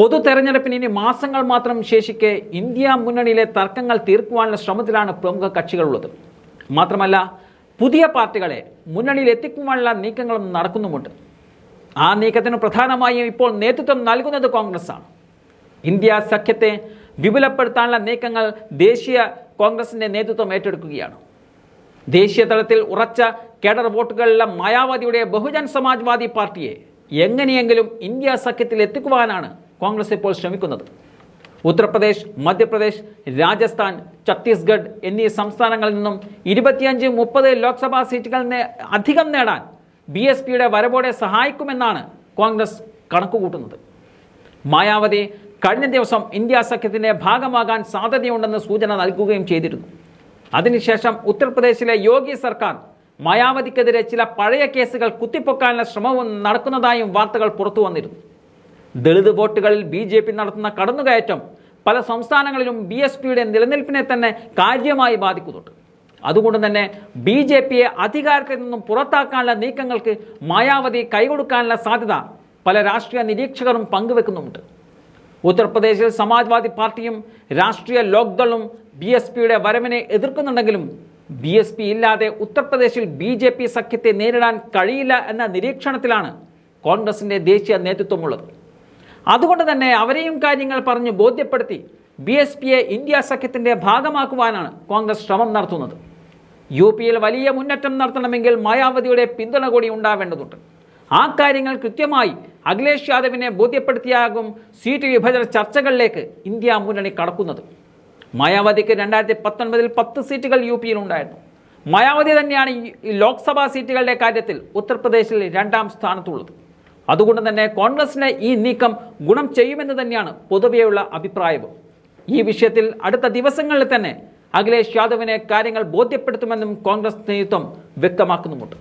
പൊതു തെരഞ്ഞെടുപ്പിന് ഇനി മാസങ്ങൾ മാത്രം ശേഷിക്കെ ഇന്ത്യ മുന്നണിയിലെ തർക്കങ്ങൾ തീർക്കുവാനുള്ള ശ്രമത്തിലാണ് പ്രമുഖ കക്ഷികളുള്ളത്. മാത്രമല്ല പുതിയ പാർട്ടികളെ മുന്നണിയിൽ എത്തിക്കുവാനുള്ള നീക്കങ്ങളും നടക്കുന്നുമുണ്ട്. ആ നീക്കത്തിന് പ്രധാനമായും ഇപ്പോൾ നേതൃത്വം നൽകുന്നത് കോൺഗ്രസ്സാണ്. ഇന്ത്യ സഖ്യത്തെ വിപുലപ്പെടുത്താനുള്ള നീക്കങ്ങൾ ദേശീയ കോൺഗ്രസിന്റെ നേതൃത്വം ഏറ്റെടുക്കുകയാണ്. ദേശീയ തലത്തിൽ ഉറച്ച കേഡർ വോട്ടുകളുള്ള മായാവതിയുടെ ബഹുജൻ സമാജ്വാദി പാർട്ടിയെ എങ്ങനെയെങ്കിലും ഇന്ത്യ സഖ്യത്തിൽ എത്തിക്കുവാനാണ് കോൺഗ്രസ് ഇപ്പോൾ ശ്രമിക്കുന്നത്. ഉത്തർപ്രദേശ് മധ്യപ്രദേശ് രാജസ്ഥാൻ ഛത്തീസ്ഗഡ് എന്നീ സംസ്ഥാനങ്ങളിൽ നിന്നും ഇരുപത്തിയഞ്ച് മുപ്പത് ലോക്സഭാ സീറ്റുകൾ അധികം നേടാൻ ബി എസ് പിയുടെ വരവോടെ സഹായിക്കുമെന്നാണ് കോൺഗ്രസ് കണക്കുകൂട്ടുന്നത്. മായാവതി കഴിഞ്ഞ ദിവസം ഇന്ത്യ സഖ്യത്തിന്റെ ഭാഗമാകാൻ സാധ്യതയുണ്ടെന്ന് സൂചന നൽകുകയും ചെയ്തിരുന്നു. അതിനുശേഷം ഉത്തർപ്രദേശിലെ യോഗി സർക്കാർ മായാവതിക്കെതിരെ ചില പഴയ കേസുകൾ കുത്തിപ്പൊക്കാനുള്ള ശ്രമവും നടക്കുന്നതായും വാർത്തകൾ പുറത്തു വന്നിരുന്നു ദളിത് വോട്ടുകളിൽ ബി ജെ പി നടത്തുന്ന കടന്നുകയറ്റം പല സംസ്ഥാനങ്ങളിലും ബി എസ് പിയുടെ നിലനിൽപ്പിനെ തന്നെ കാര്യമായി ബാധിക്കുന്നുണ്ട്. അതുകൊണ്ട് തന്നെ ബി ജെ പിയെ അധികാരത്തിൽ നിന്നും പുറത്താക്കാനുള്ള നീക്കങ്ങൾക്ക് മായാവതി കൈകൊടുക്കാനുള്ള സാധ്യത പല രാഷ്ട്രീയ നിരീക്ഷകരും പങ്കുവെക്കുന്നുമുണ്ട്. ഉത്തർപ്രദേശിൽ സമാജ്വാദി പാർട്ടിയും രാഷ്ട്രീയ ലോക്ദളും ബി എസ് പിയുടെ വരവിനെ എതിർക്കുന്നുണ്ടെങ്കിലും ബി എസ് പി ഇല്ലാതെ ഉത്തർപ്രദേശിൽ ബി ജെ പി സഖ്യത്തെ നേരിടാൻ കഴിയില്ല എന്ന നിരീക്ഷണത്തിലാണ് കോൺഗ്രസിന്റെ ദേശീയ നേതൃത്വമുള്ളത്. അതുകൊണ്ട് തന്നെ അവരെയും കാര്യങ്ങൾ പറഞ്ഞ് ബോധ്യപ്പെടുത്തി ബി എസ് പിയെ ഇന്ത്യ സഖ്യത്തിന്റെ ഭാഗമാക്കുവാനാണ് കോൺഗ്രസ് ശ്രമം നടത്തുന്നത്. യു പിയിൽ വലിയ മുന്നേറ്റം നടത്തണമെങ്കിൽ മായാവതിയുടെ പിന്തുണ കൂടി ഉണ്ടാവേണ്ടതുണ്ട്. ആ കാര്യങ്ങൾ കൃത്യമായി അഖിലേഷ് യാദവിനെ ബോധ്യപ്പെടുത്തിയാകും സീറ്റ് വിഭജന ചർച്ചകളിലേക്ക് ഇന്ത്യ മുന്നണി കടക്കുന്നത്. മായാവതിക്ക് രണ്ടായിരത്തി പത്തൊൻപതിൽ പത്ത് സീറ്റുകൾ യു പിയിൽ ഉണ്ടായിരുന്നു. മായാവതി തന്നെയാണ് ഈ- ലോക്സഭാ സീറ്റുകളുടെ കാര്യത്തിൽ ഉത്തർപ്രദേശിൽ രണ്ടാം സ്ഥാനത്തുള്ളത്. അതുകൊണ്ട് തന്നെ കോൺഗ്രസിന് ഈ നീക്കം ഗുണം ചെയ്യുമെന്ന് തന്നെയാണ് പൊതുവെയുള്ള അഭിപ്രായവും ഈ വിഷയത്തിൽ അടുത്ത ദിവസങ്ങളിൽ തന്നെ അഖിലേഷ് യാദവിനെ കാര്യങ്ങൾ ബോധ്യപ്പെടുത്തുമെന്നും കോൺഗ്രസ് നേതൃത്വം വ്യക്തമാക്കുന്നുമുണ്ട്.